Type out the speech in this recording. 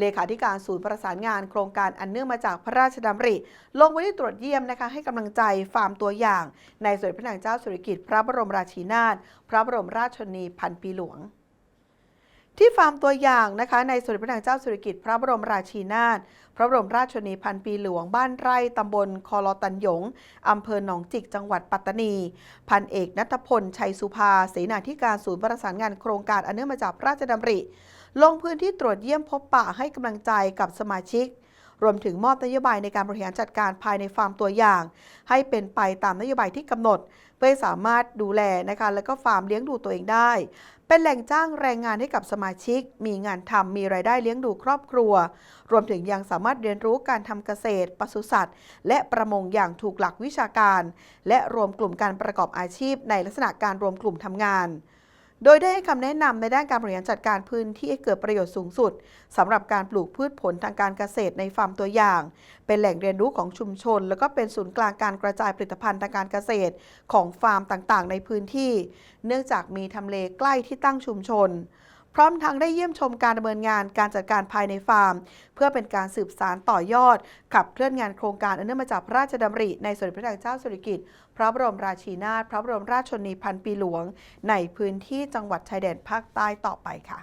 เลขาธิการศูนย์ประสานงานโครงการอันเนื่องมาจากพระราชดำริ ลงพื้นที่ตรวจเยี่ยมนะคะให้กำลังใจฟาร์มตัวอย่าง ในสมเด็จพระนางเจ้าสิริกิติ์พระบรมราชินาถพระบรมราชชนนีพันปีหลวงที่ฟาร์มตัวอย่างนะคะในสมเด็จพระนางเจ้าสิริกิติ์พระบรมราชินาถพระบรมราชชนีพันปีหลวงบ้านไร่ตำบลคอลอตันยงอำเภอหนองจิกจังหวัดปัตตานี พันเอกนัทพล ชัยสุภาเสนาธิการศูนย์ประสานงานโครงการอันเนื่องมาจากพระราชดำริ ลงพื้นที่ตรวจเยี่ยมพบปะให้กำลังใจกับสมาชิก รวมถึงมอบนโยบายในการบริหารจัดการภายในฟาร์มตัวอย่าง ให้เป็นไปตามนโยบายที่กำหนด เพื่อสามารถดูแลนะคะแล้วก็ฟาร์มเลี้ยงดูตัวเองได้ เป็นแหล่งจ้างแรงงานให้กับสมาชิก มีงานทำมีรายได้เลี้ยงดูครอบครัว รวมถึงยังสามารถเรียนรู้การทำเกษตรปศุสัตว์ และประมงอย่างถูกหลักวิชาการ และรวมกลุ่มการประกอบอาชีพในลักษณะการรวมกลุ่มทำงาน โดยได้ให้คำแนะนำในด้านการบริหารจัดการพื้นที่ให้เกิดประโยชน์สูงสุดสำหรับการปลูกพืชผลทางการเกษตรในฟาร์มตัวอย่าง เป็นแหล่งเรียนรู้ของชุมชน แล้วก็เป็นศูนย์กลางการกระจายผลิตภัณฑ์ทางการเกษตรของฟาร์มต่างๆ ในพื้นที่ เนื่องจากมีทำเลใกล้ที่ตั้งชุมชน พร้อมทั้งได้เยี่ยมชมการดำเนินงานการจัดการภายในฟาร์ม เพื่อเป็นการสืบสารต่อยอด ขับเคลื่อนงานโครงการอันเนื่องมาจากพระราชดำริในสมเด็จพระนางเจ้าสุริกิติ์พระบรมราชินาถพระบรมราชชนนีพันปีหลวง ในพื้นที่จังหวัดชายแดนภาคใต้ต่อไปค่ะ